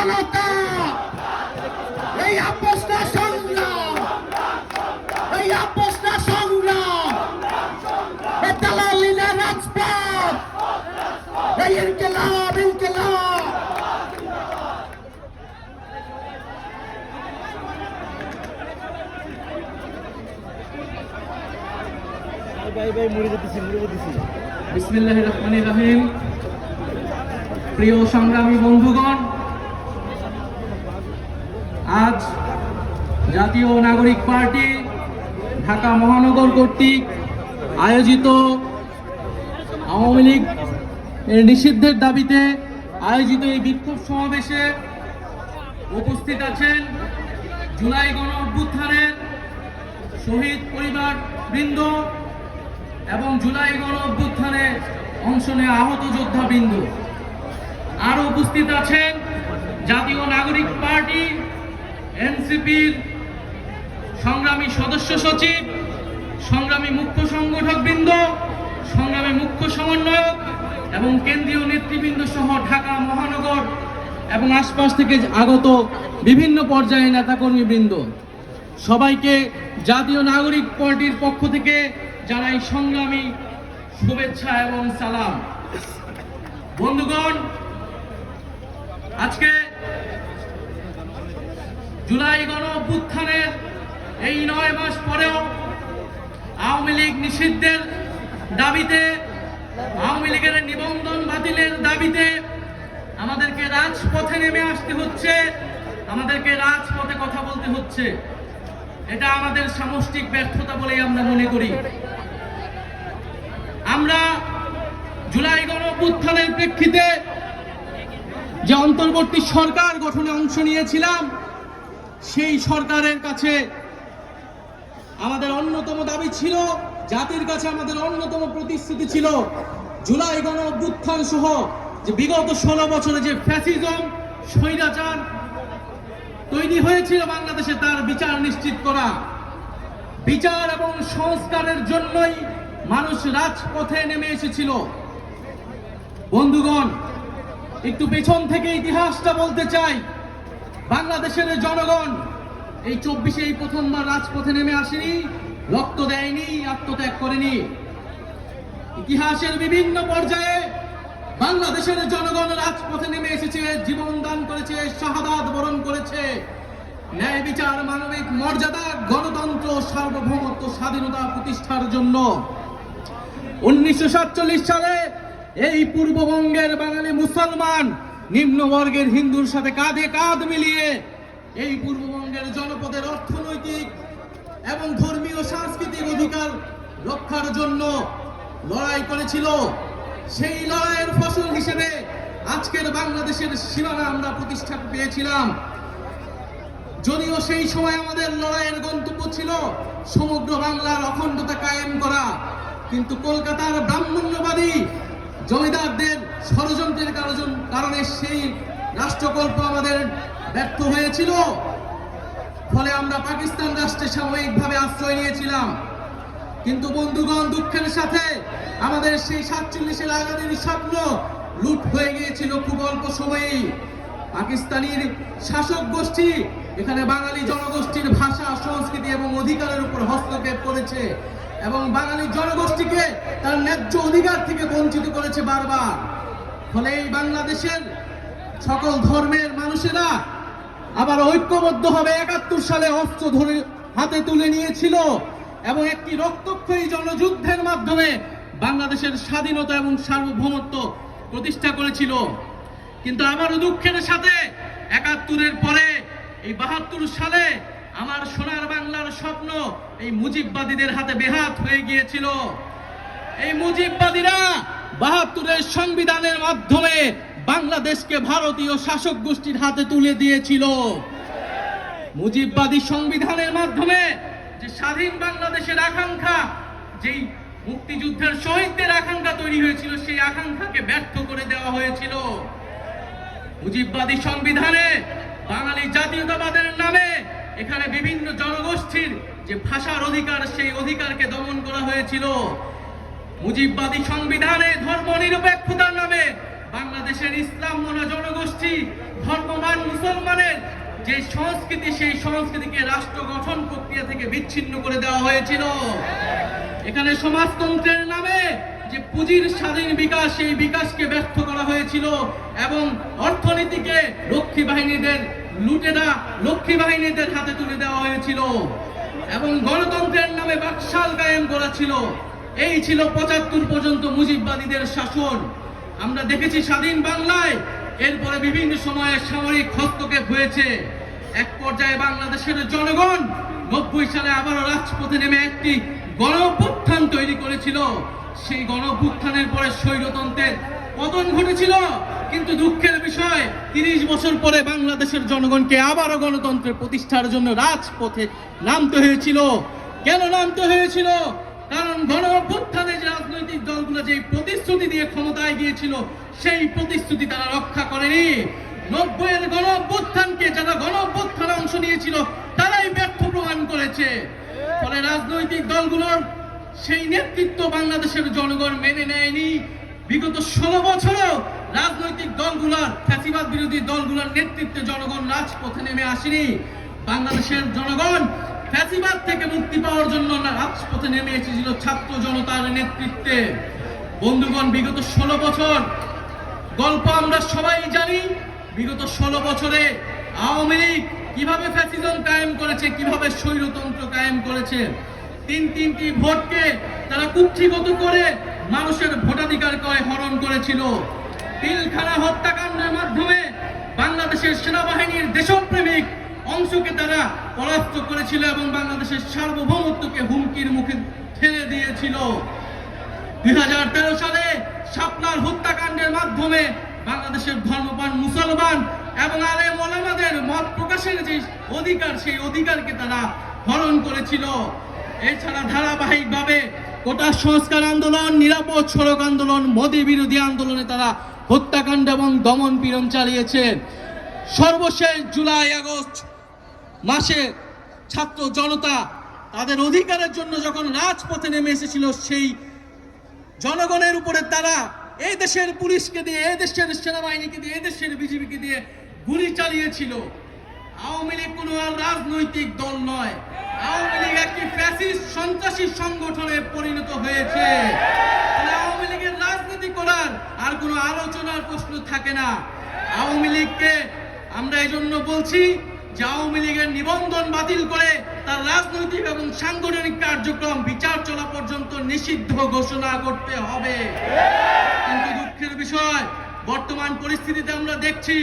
জনতা। এই আপোষটা সংগ্রাম। এই আপোষটা সংগ্রাম। রাজপথ। এই ইনকিলাব ইনকিলাব। ভাই ভাই রহিম। প্রিয় সংগ্রামী বন্ধুগণ আজ জাতীয় নাগরিক পার্টি ঢাকা মহানগর কর্তৃক আয়োজিত আওয়ামী লীগ নিষিদ্ধের দাবিতে আয়োজিত এই বিক্ষোভ সমাবেশে উপস্থিত আছেন জুলাই গণ অভ্যুত্থানের শহীদ পরিবার বৃন্দ এবং জুলাই গণ অভ্যুত্থানে অংশ নেওয়া আহত যোদ্ধা বিন্দু আরও উপস্থিত আছেন জাতীয় নাগরিক পার্টি এনসিপির সংগ্রামী সদস্য সচিব, সংগ্রামী মুখ্য সংগঠক বৃন্দ, সংগ্রামী মুখ্য সমন্বয়ক এবং কেন্দ্রীয় নেতৃবৃন্দ সহ ঢাকা মহানগর এবং আশপাশ থেকে আগত বিভিন্ন পর্যায়ে নেতাকর্মী বৃন্দ সবাইকে জাতীয় নাগরিক পার্টির পক্ষ থেকে জানাই সংগ্রামী শুভেচ্ছা এবং সালাম। বন্ধুগণ, আজকে জুলাই গণ অভ্যুত্থানের এই নয় মাস পরেও আওয়ামী লীগ নিষিদ্ধের দাবিতে, আওয়ামী লীগের নিবন্ধন বাতিলের দাবিতে আমাদেরকে রাজপথে নেমে আসতে হচ্ছে, আমাদেরকে রাজপথে কথা বলতে হচ্ছে। এটা আমাদের সামষ্টিক ব্যর্থতা বলেই আমরা মনে করি। আমরা জুলাই গণ প্রেক্ষিতে যে অন্তর্বর্তী সরকার গঠনে অংশ নিয়েছিলাম সেই সরকারের কাছে আমাদের অন্যতম দাবি ছিল, জাতির কাছে আমাদের অন্যতম প্রতিশ্রুতি ছিল জুলাই গণ অভ্যুত্থান সহ যে বিগত ষোলো বছরে যে ফ্যাসিজম স্বৈরাচার তৈরি হয়েছিল বাংলাদেশে, তার বিচার নিশ্চিত করা। বিচার এবং সংস্কারের জন্যই মানুষ রাজপথে নেমে এসেছিল। বন্ধুগণ, একটু পেছন থেকে ইতিহাসটা বলতে চাই। বাংলাদেশের জনগণ এই চব্বিশে এই প্রথমবার রাজপথে নেমে আসেনি, রক্ত দেয়নি, আত্মত্যাগ করেনি। ইতিহাসের বিভিন্ন পর্যায়ে বাংলাদেশের জনগণ রাজপথে নেমে এসেছে, জীবন দান করেছে, শাহাদাত বরণ করেছে। ন্যায় বিচার, মানবিক মর্যাদা, গণতন্ত্র, সার্বভৌমত্ব, স্বাধীনতা প্রতিষ্ঠার জন্য। উনিশশো সাতচল্লিশ সালে এই পূর্ববঙ্গের বাঙালি মুসলমান নিম্নবর্গের হিন্দুর সাথে কাঁধে কাঁধ মিলিয়ে এই পূর্ববঙ্গের জনপদের অর্থনৈতিক এবং ধর্মীয় সাংস্কৃতিক অধিকার রক্ষার জন্য লড়াই করেছিল। সেই লড়াইয়ের ফসল হিসেবে আজকের বাংলাদেশের সীমানা আমরা প্রতিষ্ঠা পেয়েছিলাম। যদিও সেই সময় আমাদের লড়াইয়ের গন্তব্য ছিল সমগ্র বাংলার অখণ্ডতা কায়েম করা, কিন্তু কলকাতার ব্রাহ্মণ্যবাদী জমিদারদের ষড়যন্ত্রের কারণ- কারণে সেই রাষ্ট্রকল্প আমাদের ব্যর্থ হয়েছিল। ফলে আমরা পাকিস্তান রাষ্ট্রে সাময়িকভাবে আশ্রয় নিয়েছিলাম। কিন্তু বন্ধুগণ, দুঃখের সাথে আমাদের সেই সাতচল্লিশের আগামীর স্বপ্ন লুট হয়ে গিয়েছিল খুব অল্প সময়েই। পাকিস্তানির শাসক গোষ্ঠী, এখানে বাঙালি জনগোষ্ঠীর ভাষা, সংস্কৃতি এবং অধিকারের উপর হস্তক্ষেপ করেছে। এবং বাঙালি জনগোষ্ঠীকে তার ন্যায্য অধিকার থেকে বঞ্চিত করেছে বারবার। ফলে এই বাংলাদেশের সকল ধর্মের মানুষেরা আবার ঐক্যবদ্ধ হবে। একাত্তর সালে অস্ত্র ধরে হাতে তুলে নিয়েছিল এবং একটি রক্তক্ষয়ী জনযুদ্ধের মাধ্যমে বাংলাদেশের স্বাধীনতা এবং সার্বভৌমত্ব প্রতিষ্ঠা করেছিল। কিন্তু আমারও দুঃখের সাথে একাত্তরের পরে, এই বাহাত্তর সালে আমার সোনার বাংলার স্বপ্ন এই মুজিববাদীদের হাতে বেহাত হয়ে গিয়েছিল। এই মুজিববাদীরা বাহাত্তরের সংবিধানের মাধ্যমে বাংলাদেশকে ভারতীয় শাসক গোষ্ঠীর হাতে তুলে দিয়েছিল। মুজিববাদী সংবিধানের মাধ্যমে যে স্বাধীন বাংলাদেশের আকাঙ্ক্ষা, যেই মুক্তিযুদ্ধের শহীদদের আকাঙ্ক্ষা তৈরি হয়েছিল, সেই আকাঙ্ক্ষাকে ব্যর্থ করে দেওয়া হয়েছিল। মুজিববাদী সংবিধানে বাঙালি জাতীয়তাবাদের নামে এখানে বিভিন্ন জনগোষ্ঠীর যে ভাষার অধিকার, সেই অধিকারকে দমন করা হয়েছিল। মুজিববাদী সংবিধানে ধর্ম নিরপেক্ষতার নামে বাংলাদেশের ইসলাম মোনা জনগোষ্ঠী ধর্মমান মুসলমানের যে সংস্কৃতি, সেই সংস্কৃতিকে রাষ্ট্র গঠন প্রক্রিয়া থেকে বিচ্ছিন্ন করে দেওয়া হয়েছিল। এখানে সমাজতন্ত্রের নামে যে পুঁজির স্বাধীন বিকাশ, সেই বিকাশকে ব্যর্থ করা হয়েছিল এবং অর্থনীতিকে রক্ষী বাহিনীদের লুটেরা লক্ষ্মী বাহিনীদের হাতে তুলে দেওয়া হয়েছিল এবং গণতন্ত্রের নামে বাকশাল কায়েম করা ছিল। এই ছিল পঁচাত্তর পর্যন্ত মুজিববাদীদের শাসন। আমরা দেখেছি স্বাধীন বাংলায় এরপরে বিভিন্ন সময়ে সামরিক হস্তক্ষেপ হয়েছে। এক পর্যায়ে বাংলাদেশের জনগণ নব্বই সালে আবারও রাজপথে নেমে একটি গণ তৈরি করেছিল। সেই গণ অভ্যুত্থানের পরে স্বৈরতন্ত্রের পতন ঘটেছিল। কিন্তু দুঃখের বিষয়, তিরিশ বছর পরে বাংলাদেশের জনগণকে আবারও গণতন্ত্রের প্রতিষ্ঠার জন্য রাজপথে নামতে হয়েছিল। কেন নামতে হয়েছিল? কারণ গণ অভ্যুত্থানে যে রাজনৈতিক দলগুলো যে প্রতিশ্রুতি দিয়ে ক্ষমতায় গিয়েছিল, সেই প্রতিশ্রুতি তারা রক্ষা করেনি। নব্বইয়ের গণ অভ্যুত্থানকে যারা গণ অভ্যুত্থানে অংশ নিয়েছিল, তারাই ব্যর্থ প্রমাণ করেছে। ফলে রাজনৈতিক দলগুলোর সেই নেতৃত্ব বাংলাদেশের জনগণ মেনে নেয়নি। বিগত ষোলো বছরেও রাজনৈতিক দলগুলোর, ফ্যাসিবাদ বিরোধী দলগুলোর নেতৃত্বে জনগণ রাজপথে নেমে আসেনি। বাংলাদেশের জনগণ ফ্যাসিবাদ থেকে মুক্তি পাওয়ার জন্য রাজপথে নেমে এসেছিল ছাত্র জনতার নেতৃত্বে। বন্ধুগণ, বিগত ষোলো বছর গল্প আমরা সবাই জানি, বিগত ষোলো বছরে আওয়ামী লীগ কীভাবে ফ্যাসিজম কায়েম করেছে, কীভাবে স্বৈরতন্ত্র কায়েম করেছে তিন তিনটি ভোটকে তারা কুক্ষিগত করে মানুষের ভোটাধিকার করে হরণ করেছিল। পিলখানা হত্যাকাণ্ডের মাধ্যমে বাংলাদেশের সেনাবাহিনীর দেশপ্রেমিক অংশকে তারা পরাস্ত করেছিল এবং বাংলাদেশের সার্বভৌমত্বকে হুমকির মুখে ঠেলে দিয়েছিল। দুই হাজার তেরো সালে শাপলার হত্যাকাণ্ডের মাধ্যমে বাংলাদেশের ধর্মপান মুসলমান এবং আলেম ওলামাদের মত প্রকাশের যে অধিকার, সেই অধিকারকে তারা হরণ করেছিল। এছাড়া ধারাবাহিকভাবে গোটা সংস্কার আন্দোলন, নিরাপদ সড়ক আন্দোলন, মোদী বিরোধী আন্দোলনে তারা হত্যাকাণ্ড এবং দমন পীড়ন চালিয়েছেন সর্বশেষ জুলাই আগস্ট মাসে ছাত্র জনতা তাদের অধিকারের জন্য যখন রাজপথে নেমে এসেছিল, সেই জনগণের উপরে তারা এই দেশের পুলিশকে দিয়ে, এই দেশের সেনাবাহিনীকে দিয়ে, এই দেশের বিজেপিকে দিয়ে গুলি চালিয়েছিল। আওয়ামী লীগ কোনো রাজনৈতিক দল নয়। আওয়ামী লীগ একটি ফ্যাসিস্ট সন্ত্রাসী সংগঠনে পরিণত হয়েছে। আওয়ামী লীগের রাজনীতি করার আর কোনো আলোচনার প্রশ্ন থাকে না। আওয়ামী লীগকে আমরা এই জন্য বলছি যে আওয়ামী লীগের নিবন্ধন বাতিল করে তার রাজনৈতিক এবং সাংগঠনিক কার্যক্রম, বিচার চলা পর্যন্ত নিষিদ্ধ ঘোষণা করতে হবে। কিন্তু দুঃখের বিষয়, বর্তমান পরিস্থিতিতে আমরা দেখছি,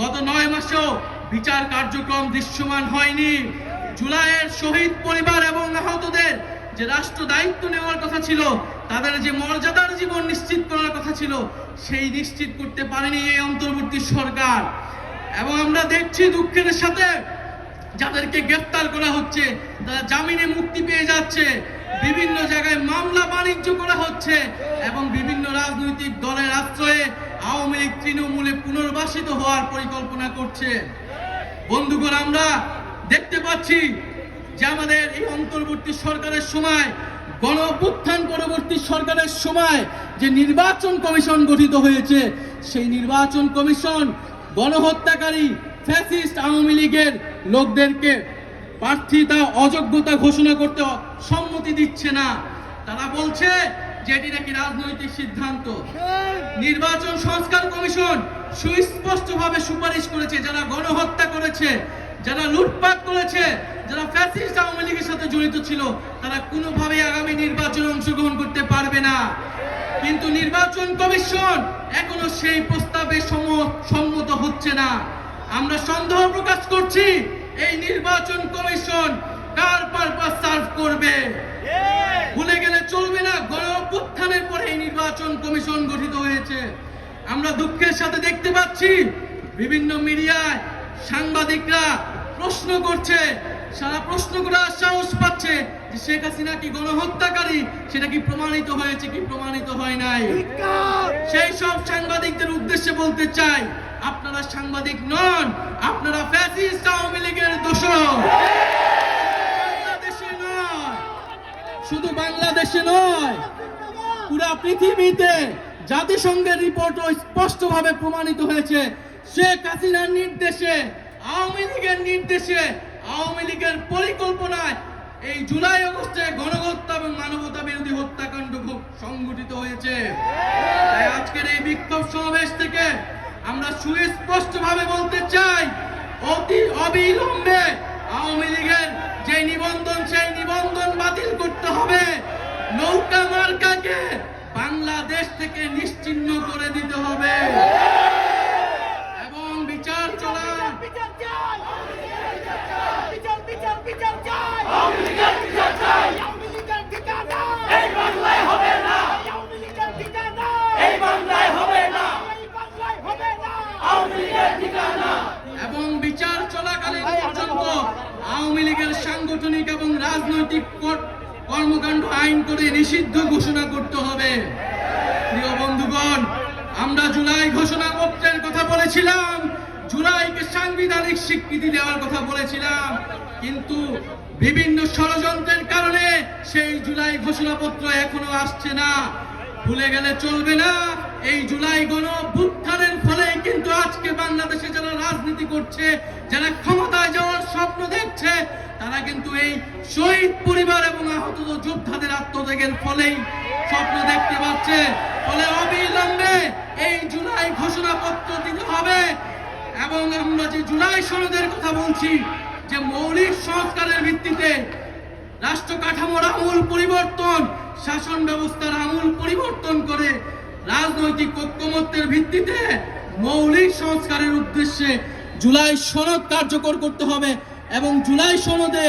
গত নয় মাসেও বিচার কার্যক্রম দৃশ্যমান হয়নি। জুলাইয়ের শহীদ পরিবার এবং আহতদের যে রাষ্ট্র দায়িত্ব নেওয়ার কথা ছিল, তাদের যে মর্যাদার জীবন নিশ্চিত করার কথা ছিল, সেই নিশ্চিত করতে পারেনি এই অন্তর্বর্তী সরকার। এবং আমরা দেখছি দুঃখের সাথে যাদেরকে গ্রেফতার করা হচ্ছে, তারা জামিনে মুক্তি পেয়ে যাচ্ছে, বিভিন্ন জায়গায় মামলা বাণিজ্য করা হচ্ছে এবং বিভিন্ন রাজনৈতিক দলের আশ্রয়ে আওয়ামী লীগ তৃণমূলে পুনর্বাসিত হওয়ার পরিকল্পনা করছে। বন্ধুগণ, আমরা পাচ্ছি যে আমাদের এই অন্তর্বর্তী সরকারের সময় গণ পরবর্তী সরকারের সময় যে নির্বাচন কমিশন গঠিত হয়েছে, সেই নির্বাচন কমিশন গণহত্যাকারী ফ্যাসিস্ট আওয়ামী লীগের লোকদেরকে প্রার্থিতা অযোগ্যতা ঘোষণা করতে সম্মতি দিচ্ছে না। তারা বলছে যে এটি নাকি রাজনৈতিক সিদ্ধান্ত। নির্বাচন সংস্কার কমিশন সুস্পষ্টভাবে সুপারিশ করেছে, যারা গণহত্যা করেছে যারা লুটপাট করেছে, যারা ফ্যাসিস্ট আওয়ামী লীগের সাথে জড়িত ছিল, তারা কোনোভাবে আগামী নির্বাচনে অংশগ্রহণ করতে পারবে না। কিন্তু নির্বাচন কমিশন এখনও সেই প্রস্তাবে সম্মত হচ্ছে না। আমরা সন্দেহ প্রকাশ করছি, এই নির্বাচন কমিশন কার পারপাস সার্ভ করবে? ভুলে গেলে চলবে না, গণ অভ্যুত্থানের পরে এই নির্বাচন কমিশন গঠিত হয়েছে। আমরা দুঃখের সাথে দেখতে পাচ্ছি, বিভিন্ন মিডিয়ায় সাংবাদিকরা প্রশ্ন করছে সারা প্রশ্ন করার সাহস পাচ্ছে যে শেখ হাসিনা কি গণহত্যাকারী? সেটা কি প্রমাণিত হয়েছে কি প্রমাণিত হয় নাই? সেই সব সাংবাদিকদের উদ্দেশ্যে বলতে চাই আপনারা সাংবাদিক নন আপনারা ফ্যাসিস্ট আওয়ামী লীগের দোষর। বাংলাদেশে নয় শুধু বাংলাদেশে নয় পুরা পৃথিবীতে জাতিসংঘের রিপোর্টও স্পষ্টভাবে প্রমাণিত হয়েছে। শেখ হাসিনার নির্দেশে আওয়ামী লীগের নির্দেশে, আওয়ামী লীগের পরিকল্পনায় এই জুলাই আগস্টে গণহত্যা এবং মানবতা বিরোধী হত্যাকাণ্ড খুব সংঘটিত হয়েছে। তাই আজকের এই বিক্ষোভ সমাবেশ থেকে আমরা সুস্পষ্টভাবে বলতে চাই, অতি অবিলম্বে আওয়ামী লীগের যে নিবন্ধন, সেই নিবন্ধন বাতিল করতে হবে। নৌকা মার্কাকে বাংলাদেশ থেকে নিশ্চিহ্ন করে দিতে হবে এবং বিচার চলা বিচার চাই বিচার বিচার বিচার চাই আওয়ামী লীগের ঠিকানা এই বাংলায় হবে না আওয়ামী লীগের ঠিকানা এই বাংলায় হবে না এই বাংলায় হবে না আওয়ামী লীগের ঠিকানা এবং বিচার চলাকালীন পর্যন্ত আওয়ামী লীগের সাংগঠনিক এবং রাজনৈতিক কর- কর্মকাণ্ড আইন করে নিষিদ্ধ ঘোষণা করতে হবে। প্রিয় বন্ধুগণ, আমরা জুলাই ঘোষণা ঘোষণাপত্রের কথা বলেছিলাম। জুলাইকে সাংবিধানিক স্বীকৃতি দেওয়ার কথা বলেছিলাম। কিন্তু বিভিন্ন ষড়যন্ত্রের কারণে সেই জুলাই ঘোষণাপত্র এখনও আসছে না। ভুলে গেলে চলবে না। এই জুলাই গণ অভ্যুত্থানের ফলে কিন্তু আজকে বাংলাদেশে যারা রাজনীতি করছে, যারা ক্ষমতায় যাওয়ার স্বপ্ন দেখছে, তারা কিন্তু এই শহীদ পরিবার এবং আহত যোদ্ধাদের আত্মত্যাগের ফলেই স্বপ্ন দেখতে পাচ্ছে। ফলে অবিলম্বে এই জুলাই ঘোষণাপত্র দিতে হবে। এবং আমরা যে জুলাই সনদের কথা বলছি, যে মৌলিক সংস্কারের ভিত্তিতে রাষ্ট্র কাঠামোর আমূল পরিবর্তন শাসন ব্যবস্থার আমূল পরিবর্তন করে রাজনৈতিক ঐক্যমত্যের ভিত্তিতে মৌলিক সংস্কারের উদ্দেশ্যে জুলাই সনদ কার্যকর করতে হবে এবং জুলাই সনদে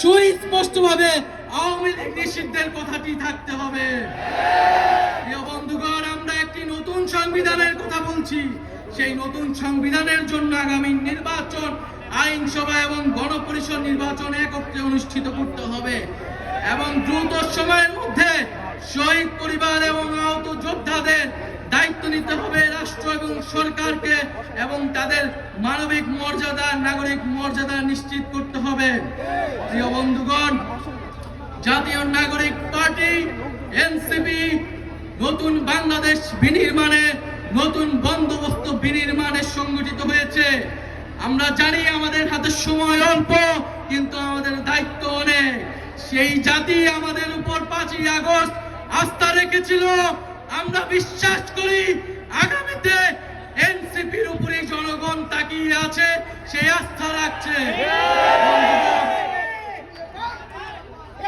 সুস্পষ্টভাবে আওয়ামী লীগ নিষিদ্ধের কথাটি থাকতে হবে। প্রিয় বন্ধুগণ, আমরা একটি নতুন সংবিধানের কথা বলছি। সেই নতুন সংবিধানের জন্য আগামী নির্বাচন, আইনসভা এবং গণপরিষদ নির্বাচন একত্রে অনুষ্ঠিত করতে হবে। এবং দ্রুত সময়ের মধ্যে শহীদ পরিবার এবং আহত যোদ্ধাদের দায়িত্ব নিতে হবে রাষ্ট্র এবং সরকারকে এবং তাদের মানবিক মর্যাদা, নাগরিক মর্যাদা নিশ্চিত করতে হবে। প্রিয় বন্ধুগণ, জাতীয় নাগরিক পার্টি, এনসিপি, নতুন বাংলাদেশ বিনির্মাণে নতুন বন্দোবস্ত বিনির্মাণে সংগঠিত হয়েছে। আমরা জানি আমাদের হাতে সময় অল্প, কিন্তু আমাদের দায়িত্ব অনেক। সেই জাতি আমাদের উপর পাঁচই আগস্ট আস্থা রেখেছিল। আমরা বিশ্বাস করি আগামীতে এনসিপির উপরে জনগণ তাকিয়ে আছে সেই আস্থা রাখছে। বন্ধুগণ,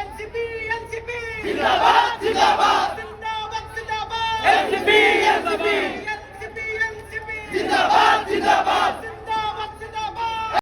এনসিপি এনসিপি। জিন্দাবাদ জিন্দাবাদ। জিন্দাবাদ জিন্দাবাদ। NCP NCP. NCP NCP. জিন্দাবাদ জিন্দাবাদ।